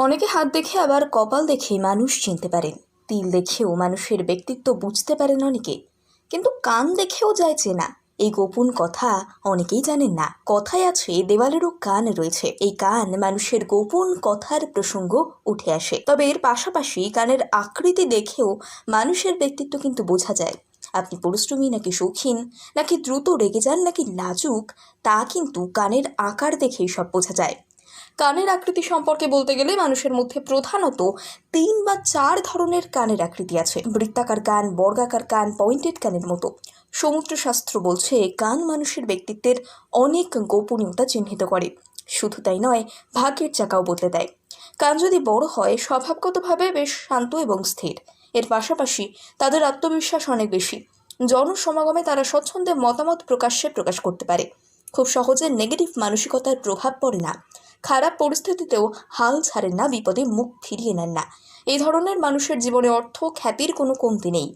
অনেকে হাত দেখে আবার কপাল দেখে মানুষ চিনতে পারেন। তিল দেখেও মানুষের ব্যক্তিত্ব বুঝতে পারেন অনেকে। কিন্তু কান দেখেও যায় চেনা। এই গোপন কথা অনেকেই জানেন না। কথায় আছে, দেওয়ালেরও কান রয়েছে। এই কান মানুষের গোপন কথার প্রসঙ্গ উঠে আসে। তবে এর পাশাপাশি কানের আকৃতি দেখেও মানুষের ব্যক্তিত্ব কিন্তু বোঝা যায়। আপনি পরিশ্রমী নাকি শৌখিন, নাকি দ্রুত রেগে যান নাকি লাজুক তা কিন্তু কানের আকার দেখেই সব বোঝা যায়। কানের আকৃতি সম্পর্কে বলতে গেলে মানুষের মধ্যে প্রধানত তিন বা চার ধরনের কানের আকৃতি আছে। বৃত্তাকার কান, বর্গাকার কান পয়েন্টেড কানের মতো। সমুদ্র শাস্ত্র বলছে, কান মানুষের ব্যক্তিত্বের অনেক গোপনীয়তা চিহ্নিত করে। শুধু তাই নয়, ভাগ্যের চাকাও বদলে দেয়। কান যদি বড় হয়, স্বভাবগতভাবে বেশ শান্ত এবং স্থির। এর পাশাপাশি তাদের আত্মবিশ্বাস অনেক বেশি। জনসমাগমে তারা স্বচ্ছন্দে মতামত প্রকাশ্যে প্রকাশ করতে পারে। খুব সহজে নেগেটিভ মানসিকতার প্রভাব পড়ে না। খারাপ পরিস্থিতিতেও হাল ছাড়েন না, বিপদে মুখ ফিরিয়ে নেন না। এই ধরনের মানুষের জীবনে অর্থ খ্যাতির কোনো কমতি নেই।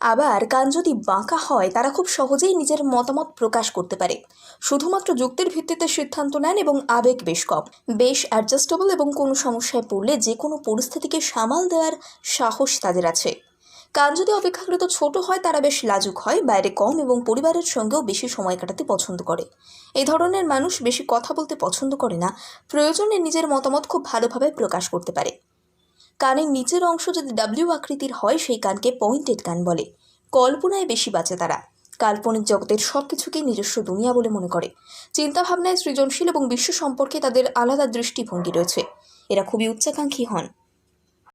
আবার কান যদি বাঁকা হয়, তারা খুব সহজেই নিজের মতামত প্রকাশ করতে পারে। শুধুমাত্র যুক্তির ভিত্তিতে সিদ্ধান্ত নেন এবং আবেগ বেশ কম। বেশ অ্যাডজাস্টেবল এবং কোনো সমস্যায় পড়লে যে কোনো পরিস্থিতিকে সামাল দেওয়ার সাহস তাদের আছে। কান যদি অপেক্ষাকৃত ছোট হয়, তারা বেশ লাজুক হয়, বাইরে কম এবং পরিবারের সঙ্গেও বেশি সময় কাটাতে পছন্দ করে। এই ধরনের মানুষ বেশি কথা বলতে পছন্দ করে না, প্রয়োজনে নিজের মতামত খুব ভালোভাবে প্রকাশ করতে পারে। কানের নিচের অংশ যদি ডাব্লিউ আকৃতির হয়, সেই কানকে পয়েন্টেড কান বলে। কল্পনায় বেশি বাঁচে তারা। কাল্পনিক জগতের সব কিছুকেই নিজস্ব দুনিয়া বলে মনে করে। চিন্তাভাবনায় সৃজনশীল এবং বিশ্ব সম্পর্কে তাদের আলাদা দৃষ্টিভঙ্গি রয়েছে। এরা খুবই উচ্চাকাঙ্ক্ষী হন।